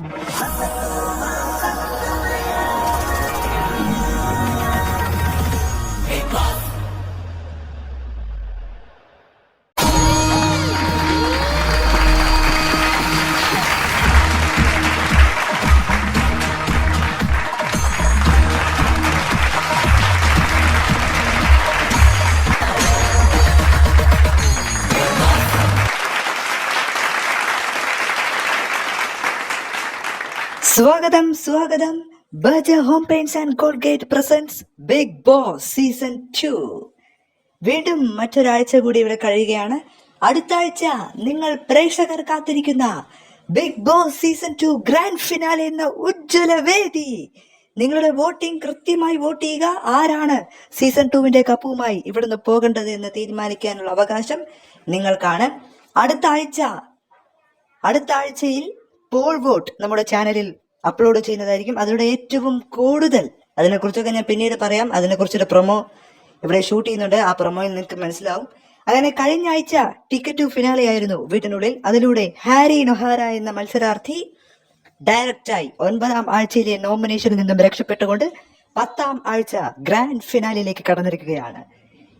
you സ്വാഗതം സ്വാഗതം. Baja home paints and Colgate presents Bigg Boss season two. വീണ്ടും മറ്റൊരാഴ്ച കൂടി ഇവിടെ കഴിയുകയാണ്. അടുത്ത ആഴ്ച നിങ്ങൾ പ്രേക്ഷകർ കാത്തിരിക്കുന്ന Bigg Boss season two grand finale എന്ന ഉജ്ജ്വല വേദി. നിങ്ങളുടെ വോട്ടിംഗ് കൃത്യമായി വോട്ട് ചെയ്യുക. ആരാണ് സീസൺ ടുവിന്റെ കപ്പുമായി ഇവിടുന്ന് പോകേണ്ടത് എന്ന് തീരുമാനിക്കാനുള്ള അവകാശം നിങ്ങൾക്കാണ്. അടുത്ത ആഴ്ച അടുത്ത ആഴ്ചയിൽ പോൾ വോട്ട് നമ്മുടെ ചാനലിൽ അപ്ലോഡ് ചെയ്യുന്നതായിരിക്കും. അതിലൂടെ ഏറ്റവും കൂടുതൽ അതിനെക്കുറിച്ചൊക്കെ ഞാൻ പിന്നീട് പറയാം. അതിനെക്കുറിച്ചൊരു പ്രൊമോ ഇവിടെ ഷൂട്ട് ചെയ്യുന്നുണ്ട്. ആ പ്രൊമോയിൽ നിങ്ങൾക്ക് മനസ്സിലാവും. അങ്ങനെ കഴിഞ്ഞ ആഴ്ച ടിക്കറ്റ് ടു ഫിനാലെ ആയിരുന്നു വീട്ടിനുള്ളിൽ. അതിലൂടെ ഹാരി നൊഹാര എന്ന മത്സരാർത്ഥി ഡയറക്റ്റായി ഒൻപതാം ആഴ്ചയിലെ നോമിനേഷനിൽ നിന്നും രക്ഷപ്പെട്ടുകൊണ്ട് പത്താം ആഴ്ച ഗ്രാൻഡ് ഫിനാലിലേക്ക് കടന്നിരിക്കുകയാണ്.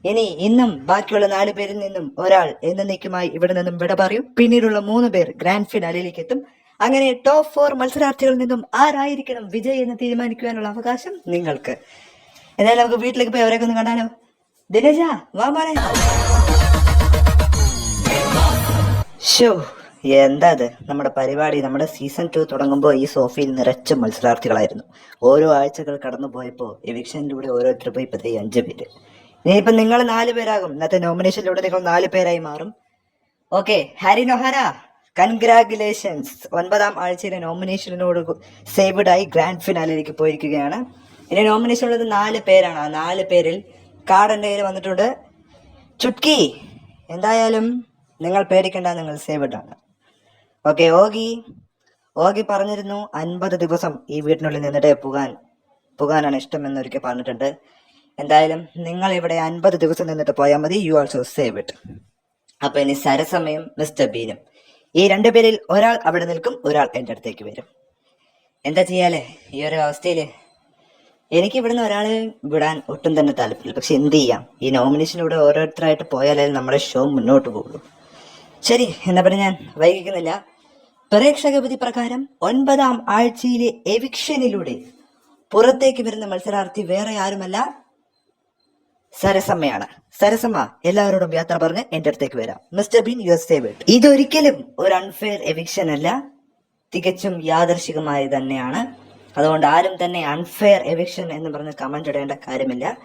ഇനി ഇന്നും ബാക്കിയുള്ള നാല് പേരിൽ നിന്നും ഒരാൾ എന്നേക്കുമായി ഇവിടെ നിന്നും വിട പറയും. പിന്നീടുള്ള മൂന്ന് പേർ ഗ്രാൻഡ് ഫിനാലിലേക്ക് എത്തും. അങ്ങനെ ടോപ്പ് ഫോർ മത്സരാർത്ഥികളിൽ നിന്നും ആരായിരിക്കണം വിജയ് എന്ന് തീരുമാനിക്കുവാനുള്ള അവകാശം നിങ്ങൾക്ക്. എന്നാലും നമുക്ക് വീട്ടിലേക്ക് പോയി അവരെയൊക്കെ ഒന്ന് കണ്ടാലോ? ദിനജ വാ ഷോ എന്താ അത്? നമ്മുടെ പരിപാടി നമ്മുടെ സീസൺ ടു തുടങ്ങുമ്പോൾ ഈ സോഫയിൽ നിറച്ച മത്സരാർത്ഥികളായിരുന്നു. ഓരോ ആഴ്ചകൾ കടന്നു പോയപ്പോൾ എവിക്ഷനിലൂടെ ഓരോരുത്തർ പോയി ഇപ്പത്തേ അഞ്ച് പേര്. ഇനിയിപ്പം നിങ്ങൾ നാല് പേരാകും. ഇന്നത്തെ നോമിനേഷനിലൂടെ നിങ്ങൾ നാല് പേരായി മാറും. Okay Harry നൊഹാര. കൺഗ്രാറ്റുലേഷൻസ് ഒൻപതാം ആഴ്ചയിലെ നോമിനേഷനോട് സേവ്ഡ് ആയി ഗ്രാൻഡ് ഫിനാലിലേക്ക് പോയിരിക്കുകയാണ്. ഇനി നോമിനേഷൻ ഉള്ളത് നാല് പേരാണ്. ആ നാല് പേരിൽ കാർഡ് എന്റെ കയ്യിൽ വന്നിട്ടുണ്ട്. ചുട്കി എന്തായാലും നിങ്ങൾ പേടിക്കേണ്ട നിങ്ങൾ സേവ്ഡ് ആണ്. Okay ogee. ഓഗി പറഞ്ഞിരുന്നു അൻപത് ദിവസം ഈ വീട്ടിനുള്ളിൽ നിന്നിട്ട് പോകാൻ പോകാനാണ് ഇഷ്ടം എന്നൊരിക്കൽ പറഞ്ഞിട്ടുണ്ട്. എന്തായാലും നിങ്ങൾ ഇവിടെ അൻപത് ദിവസം നിന്നിട്ട് പോയാൽ മതി. യു ആൾസോ സേവ് ഇറ്റ് അപ്പൊ ഇനി സരസമയം മിസ്റ്റർ ബീനും. ഈ രണ്ടു പേരിൽ ഒരാൾ അവിടെ നിൽക്കും ഒരാൾ എന്റെ അടുത്തേക്ക് വരും. എന്താ ചെയ്യാലേ? ഈ ഒരു അവസ്ഥയിൽ എനിക്ക് ഇവിടുന്ന് ഒരാളെ വിടാൻ ഒട്ടും തന്നെ താല്പര്യമില്ല. പക്ഷെ എന്ത് ചെയ്യാം? ഈ നോമിനേഷനിലൂടെ ഓരോരുത്തരായിട്ട് പോയാലേ നമ്മുടെ ഷോ മുന്നോട്ട് പോകുള്ളൂ ശരി എന്നാ പറഞ്ഞാൽ ഞാൻ വൈകിക്കുന്നില്ല. പ്രേക്ഷക വിധി പ്രകാരം ഒൻപതാം ആഴ്ചയിലെ എവിക്ഷനിലൂടെ പുറത്തേക്ക് വരുന്ന മത്സരാർത്ഥി വേറെ ആരുമല്ല സരസമ്മയാണ്. സരസമ്മ എല്ലാവരോടും യാത്ര പറഞ്ഞ് എന്റെ അടുത്തേക്ക് വരാം. Mister Bean U S saved ഇതൊരിക്കലും ഒരു അൺഫെയർ എവിക്ഷൻ അല്ല. തികച്ചും യാദർശികമായി തന്നെയാണ്. അതുകൊണ്ട് ആരും തന്നെ അൺഫെയർ എവിക്ഷൻ എന്ന് പറഞ്ഞ് കമന്റ് ഇടേണ്ട കാര്യമില്ല.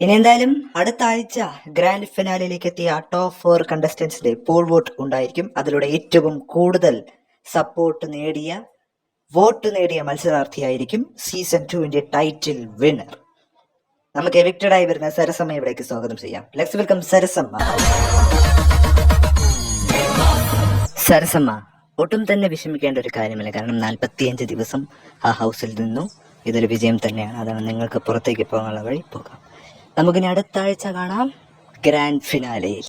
ഇനി എന്തായാലും അടുത്ത ആഴ്ച ഗ്രാൻഡ് ഫിനാലിലേക്ക് എത്തിയ ടോപ്പ് ഫോർ കണ്ടസ്റ്റൻസിന്റെ പോൾ വോട്ട് ഉണ്ടായിരിക്കും. അതിലൂടെ ഏറ്റവും കൂടുതൽ സപ്പോർട്ട് നേടിയ വോട്ട് നേടിയ മത്സരാർത്ഥിയായിരിക്കും സീസൺ ടുവിന്റെ ടൈറ്റിൽ വിന്നർ നമുക്ക് എവിക്റ്റഡ് ആയി വരുന്ന സരസമ്മ ഇവിടേക്ക് സ്വാഗതം ചെയ്യാം. Let's welcome Sarasamma. സരസമ്മ ഒട്ടും തന്നെ വിഷമിക്കേണ്ട ഒരു കാര്യമില്ല. കാരണം നാൽപ്പത്തിയഞ്ച് ദിവസം ആ ഹൗസിൽ നിന്നു. ഇതൊരു വിജയം തന്നെയാണ്. അതാണ് നിങ്ങൾക്ക് പുറത്തേക്ക് പോകാനുള്ള വഴി. പോകാം. നമുക്കിനി അടുത്ത ആഴ്ച കാണാം. ഗ്രാൻഡ് ഫിനാലയിൽ